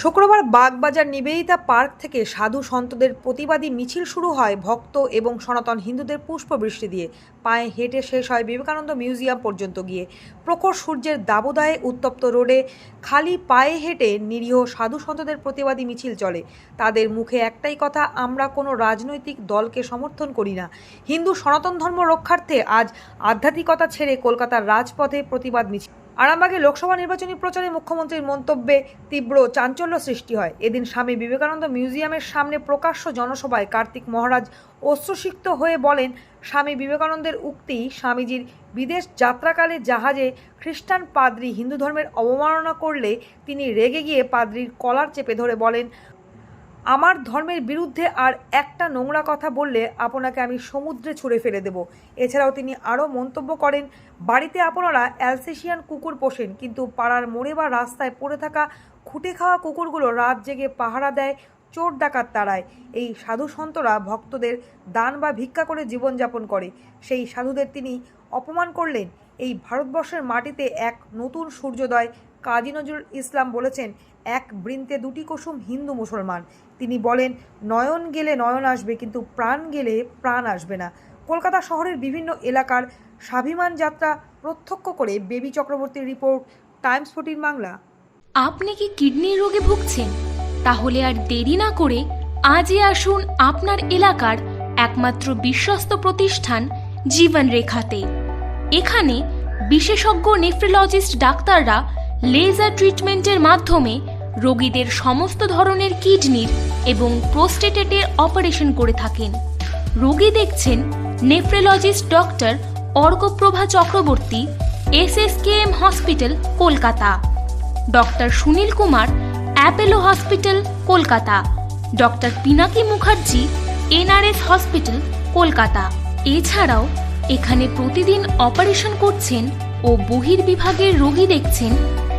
শুক্রবার বাগবাজার নিবেদিতা পার্ক থেকে সাধু সন্তদের প্রতিবাদী মিছিল শুরু হয় ভক্ত এবং সনাতন হিন্দুদের পুষ্পবৃষ্টি দিয়ে। পায়ে হেঁটে শেষ হয় বিবেকানন্দ মিউজিয়াম পর্যন্ত গিয়ে। প্রখর সূর্যের দাবদাহে উত্তপ্ত রোডে খালি পায়ে হেঁটে নিরীহ সাধু সন্তদের প্রতিবাদী মিছিল চলে। তাদের মুখে একটাই কথা, আমরা কোনো রাজনৈতিক দলকে সমর্থন করি না। হিন্দু সনাতন ধর্ম রক্ষার্থে আজ আধ্যাত্মিকতা ছেড়ে কলকাতার রাজপথে প্রতিবাদ মিছিল। আরামবাগে লোকসভা নির্বাচনী প্রচারে মুখ্যমন্ত্রীর মন্তব্যে তীব্র চাঞ্চল্য সৃষ্টি হয়। এদিন স্বামী বিবেকানন্দ মিউজিয়ামের সামনে প্রকাশ্য জনসভায় কার্তিক মহারাজ অশ্রুসিক্ত হয়ে বলেন, স্বামী বিবেকানন্দের উক্তি স্বামীজির বিদেশ যাত্রাকালে জাহাজে খ্রিস্টান পাদ্রী হিন্দু ধর্মের অবমাননা করলে তিনি রেগে গিয়ে পাদ্রির কলার চেপে ধরে বলেন আমার ধর্মের বিরুদ্ধে আর একটা নোংরা কথা বললে আপনাকে আমি সমুদ্রে ছুঁড়ে ফেলে দেব। এছাড়াও তিনি আরও মন্তব্য করেন, বাড়িতে আপনারা অ্যালসেশিয়ান কুকুর পোষেন, কিন্তু পাড়ার মোড়ে বা রাস্তায় পড়ে থাকা খুঁটে খাওয়া কুকুরগুলো রাত জেগে পাহারা দেয়, চোর ডাকাত তারায় এই সাধু সন্তরা ভক্তদের দান বা ভিক্ষা করে জীবনযাপন করে। সেই সাধুদের তিনি অপমান করলেন। এই ভারতবর্ষের মাটিতে এক নতুন সূর্যোদয় কাজী নজরুল ইসলাম বলেছেন, এক বৃন্তে দুটি কুসুম হিন্দু মুসলমান। তিনি বলেন, নয়ন গেলে নয়ন আসবে, কিন্তু প্রাণ গেলে প্রাণ আসবে না। কলকাতা শহরের বিভিন্ন এলাকার স্বাভিমান যাত্রা প্রত্যক্ষ করে বেবি চক্রবর্তীর রিপোর্ট, টাইমস ফোর্টিন বাংলা। আপনি কি কিডনির রোগে ভুগছেন? তাহলে আর দেরি না করে আজই আসুন আপনার এলাকার একমাত্র বিশ্বস্ত প্রতিষ্ঠান জীবন রেখাতে এখানে বিশেষজ্ঞ নেফ্রোলজিস্ট ডাক্তাররা লেজার ট্রিটমেন্টের মাধ্যমে রোগীদের সমস্ত ধরনের কিডনির এবং প্রোস্টেটেটের অপারেশন করে থাকেন। রোগী দেখছেন nephrologist doctor Arkaprava Chakraborty S S K M hospital, Kolkata. Doctor Sunil Kumar, Apollo hospital, Kolkata. Doctor Pinaki Mukherjee, N R S hospital, Kolkata. এছাড়াও এখানে প্রতিদিন অপারেশন করছেন ও বহির্বিভাগের রোগী দেখছেন